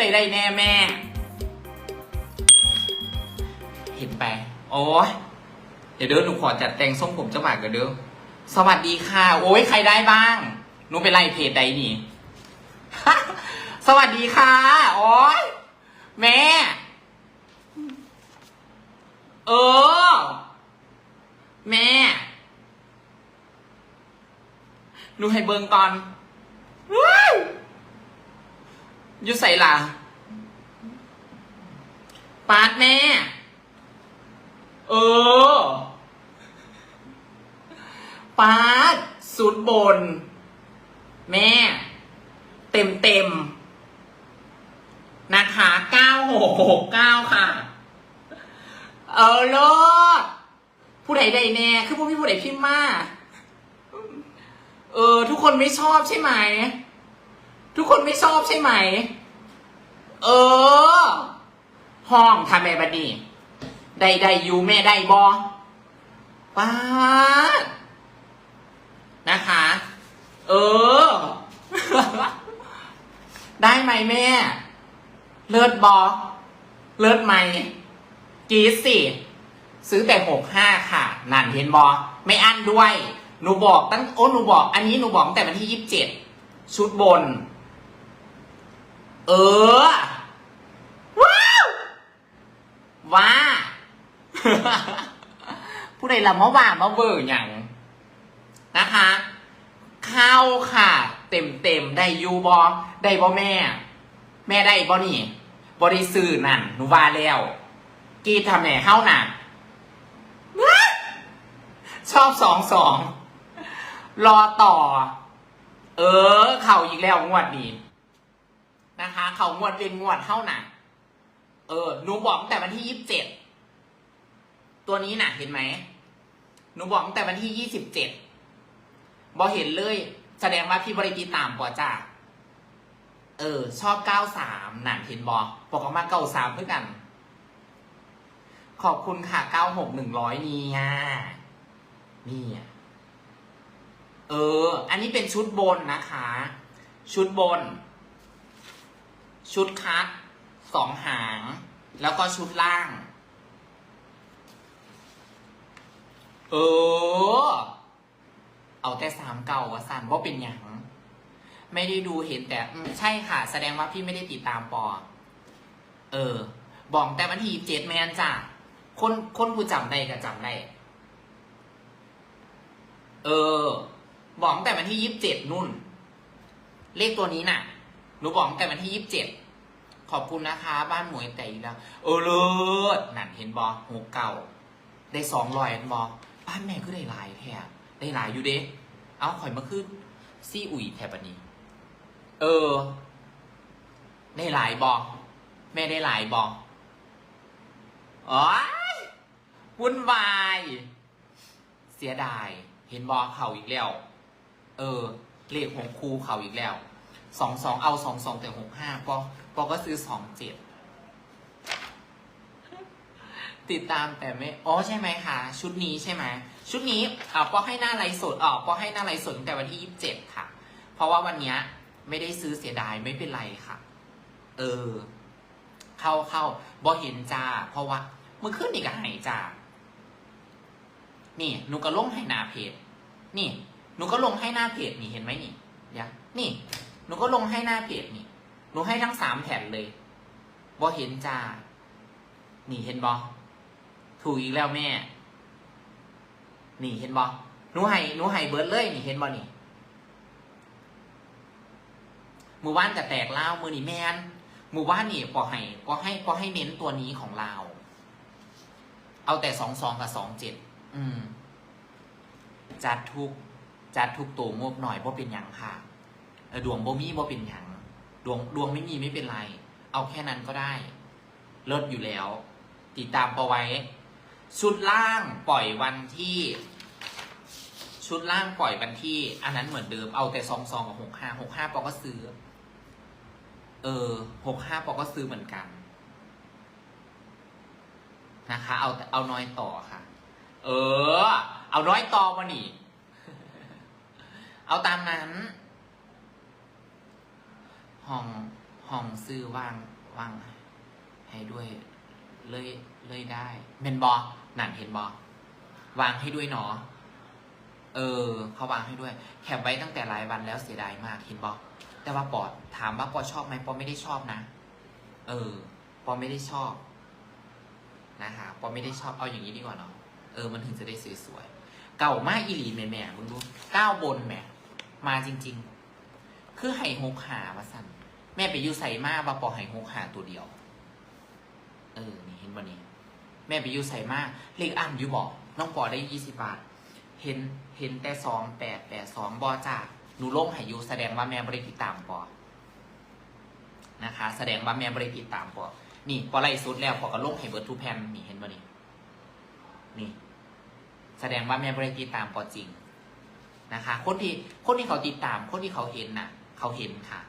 ใดได้แน่แม่ เห็นไป โอ้ยเดี๋ยวเด้อหนูขอจัดแต่งทรงผมเจ้าบ่าวกันเด้อสวัสดีค่ะ โอ้ยใครได้บ้างหนูไปไล่เพจใดนี่ สวัสดีค่ะ โอ้ยแม่ เออ แม่หนูให้เบิงก่อนว้าวอ ยู่ใส่ล่ะปาดแม่ เออ ปาดสุดบน แม่ เต็มเต็มนะคะเก้าหกหกเก้าค่ะ เออโลดผู้ใดใดแน่ คือพวกพี่ผู้ใดพิมพ์มา เออ ทุกคนไม่ชอบใช่ไหม ทุกคนไม่ชอบใช่ไหม เออ ห้องทำแม่บัดนี้ใดใดๆอยู่แม่ได้บอป้าดนะคะ เออ ได้ไหมแม่ เลิศบอเลิศไหมกรีดสิซื้อแต่หกห้าค่ะนั่นเห็นบอไม่อั้นด้วย หนูบอกตั้งโอ้หนูบอก อันนี้หนูบอกตั้งแต่วันที่ยี่สิบเจ็ดชุดบน เออ ว้าวว่าผู้ใดละมาว่ามาเบอร์อย่างนะคะ เข้าค่ะ เต็มเต็มๆได้อยูบอได้บอแม่ แม่ได้บอนี่บอได้ซื้อนั่นหนูว่าแล้ว กีทำแหน่เข้าน่ะชอบสองสอง รอต่อ เออ เข่าอีกแล้วงวดนี้ นะคะ เขางวดเป็นงวดเท่าน่ะ เออหนูบอกตั้งแต่วันที่ยี่สิบเจ็ดตัวนี้น่ะ เห็นไหมหนูบอกตั้งแต่วันที่ยี่สิบเจ็ดบอเห็นเลย แสดงว่าพี่บริตีตามปอจ้าเออ ชอบเก้าสามหนังเห็นบอบอกออกมาเก้าสามเพื่อกัน ขอบคุณค่ะเก้าหกหนึ่งร้อยนี่ยนี่อะเออ อันนี้เป็นชุดบนนะคะ ชุดบน ชุดคัทสองหาง แล้วก็ชุดล่าง เออ เอาแต่สามเก่าวะสันว่าเป็นหยังไม่ได้ดูเห็นแต่ใช่ค่ะ แสดงว่าพี่ไม่ได้ติดตามปอ เออ บอกแต่วันที่เจ็ดแมนจ้ะคนคนผู้จำได้ก็จำได้ เออ บอกแต่วันที่ยี่สิบเจ็ดนุ่น เลขตัวนี้น่ะ หนูบอกแต่วันที่ยี่สิบเจ็ด ขอบคุณนะคะ บ้านหมวยแต่อีแล้วเออเลิศนั่นเห็นบอหูเก่า ได้สองรอยเห็นบอบ้านแม่ก็ได้หลายแทบได้หลายอยู่เด้เอาข่อยมาขึ้นซี่อุ่ยแทบอันนี้ เออ ได้หลายบอแม่ได้หลายบออ๋อวุ่นวาย เสียดาย เห็นบอเข่าอีกแล้ว เออเลขของครูเขาอีกแล้ว สองสองเอาสองสองแต่หกห้าปอปอก็ซื้อสองเจ็ดติดตามแต่ไม่อ๋อใช่ไหมคะ ชุดนี้ใช่ไหมชุดนี้อ่าปอให้หน้าไลฟ์สดอ๋อปอให้หน้าไลฟ์สดตั้งแต่วันที่ยี่สิบเจ็ดค่ะ เพราะว่าวันเนี้ยไม่ได้ซื้อเสียดายไม่เป็นไรค่ะ เออ เข้าเข้าบอเห็นจ้า เพราะว่ามื่อคืนนี่ก็หายจ้า นี่หนูก็ลงให้หน้าเพจ นี่หนูก็ลงให้หน้าเพจนี่เห็นไหมนี่ยนี่ หนูก็ลงให้หน้าเพจนี่ หนูให้ทั้งสามแผ่นเลยบอเห็นจ้า นี่เห็นบอถูกอีกแล้วแม่ นี่เห็นบอหนูให้หนูให้เบิร์ดเลยนี่เห็นบอนี่มือว่านกับแตกเล่ามือนี่แมนมือว่านนี่ปอให้ปอให้ปอให้เน้นตัวนี้ของเรา เอาแต่สองสองกับสองเจ็ดอืมจัดทุกจัดทุกตัวงบหน่อยบ่เป็นหยังค่ะ ดวงโบมีบ่เป็นหยังดวงดวงไม่มีไม่เป็นไร เอาแค่นั้นก็ได้ลดอยู่แล้ว ติดตามปอไว้ ชุดล่างปล่อยวันที่ ชุดล่างปล่อยวันที่ อันนั้นเหมือนเดิมเอาแต่ซองซองกับหกห้าหกห้าปอก็ซื้อ เออหกห้าปอก็ซื้อเหมือนกันนะคะ เอาเอาน้อยต่อค่ะ เออ เอาน้อยต่อมาหนีเอาตามนั้น ห้องห้องซื้อว่างว่างให้ด้วยเลยเลยได้เมนบอนั่นเห็นบอวางให้ด้วยเนาะเออเขาวางให้ด้วย แคปไว้ตั้งแต่หลายวันแล้วเสียดายมากเห็นบอแต่ว่าปอดถามว่าปอชอบไหมปอไม่ได้ชอบนะ เออ ปอไม่ได้ชอบนะคะปอไม่ได้ชอบเอาอย่างนี้ดีกว่าเนาะเออมันถึงจะได้สวยๆเก่ามากอีหลีแม่แม่ๆมึงดูก้าวบนแหม่มาจริง ๆ คือไห่หกหาว่าสั่นแม่ไปอยูใส่มาว่าปอไห่หกหาตัวเดียว เออ นี่เห็นบ่นี่แม่ไปอยูใส่มาเลขอันอยู่บอกน้องปอได้ยี่สิบบาท เห็นเห็นแต่สองแปดแปดสองบอจ้าหนูลงไห่ยูแสดงว่าแม่บริติดตามปอนะคะ แสดงว่าแม่บริติดตามปอนี่พอไล่สุดแล้วพอก็ลงให้เบิร์ดทูแพนนี่เห็นป่ะนี่นี่ แสดงว่าแม่บริติดตามปอจริงนะคะ คนที่คนที่เขาติดตามคนที่เขาเห็นน่ะ เขาเห็นค่ะ